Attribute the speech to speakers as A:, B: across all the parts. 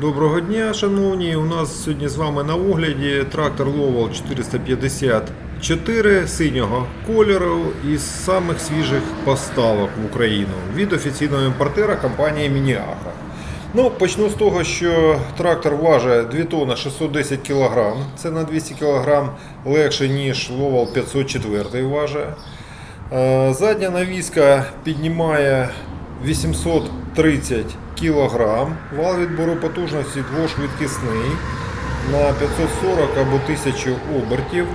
A: Доброго дня, шановні. У нас сьогодні з вами на огляді трактор Lowell 454 синього кольору із самих свіжих поставок в Україну від офіційного імпортера компанії Мініагро. Ну, почну з того, що трактор важить 2 тонни 610 кг. Це на 200 кг легше, ніж Lowell 504 важить. Е, Задня навіска піднімає 830 кг. Вал відбору потужності двошвидкісний на 540 або 1000 обертів.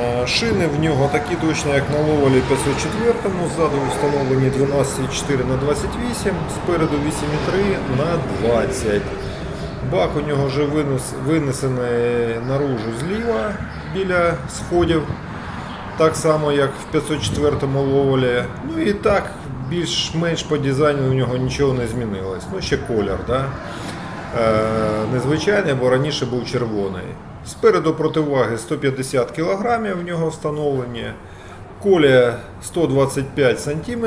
A: Е, Шини в нього такі точно, як на Ловолі 504, ззаду встановлені 12,4 на 28, спереду 8,3 на 20. Бак у нього вже винес, винесений наружу зліва біля сходів так само, як в 504 ловолі. Ну і так, більш-менш по дизайну у нього нічого не змінилось. Ну, ще колір, да? е, незвичайний, бо раніше був червоний. Спереду противаги 150 кг в нього встановлені, колія 125 см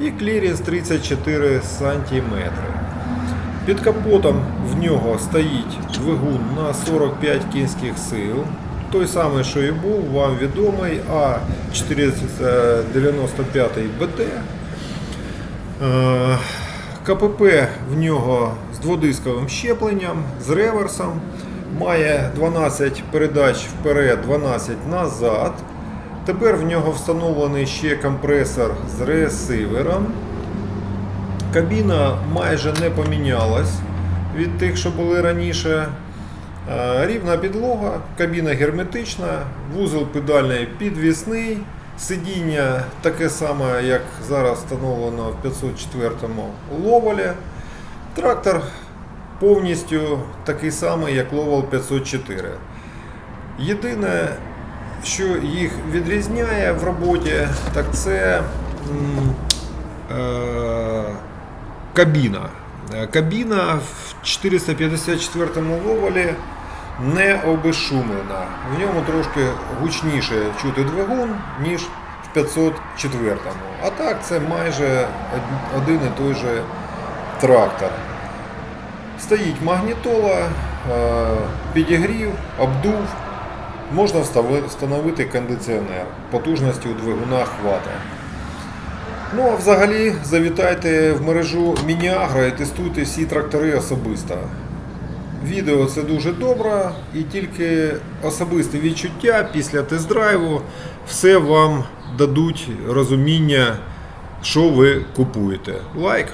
A: і кліріс 34 см. Під капотом в нього стоїть двигун на 45 кінських сил. Той самий, що і був, вам відомий А495 БТ. Е, КПП в нього з дводисковим щепленням, з реверсом. Має 12 передач вперед, 12 назад. Тепер в нього встановлений ще компресор з ресивером. Кабіна майже не помінялась від тих, що були раніше. Е, Рівна підлога, кабіна герметична, вузол педальний підвісний, сидіння таке саме, як зараз встановлено в 504 ловолі. Трактор повністю такий самий, як Ловол 504. Єдине, що їх відрізняє в роботі, так це е, кабіна. Кабіна в 454 ловолі не обезшумлена. В ньому трошки гучніше чути двигун, ніж в 504. А так це майже один і той же трактор. Стоїть магнітола, е, підігрів, обдув. Можна встановити кондиціонер. Потужності у двигуна хватає. Ну а взагалі завітайте в мережу Мініагро і тестуйте всі трактори особисто. Відео це дуже добре, і тільки особисте відчуття після тест-драйву все вам дадуть розуміння, що ви купуєте. Лайк!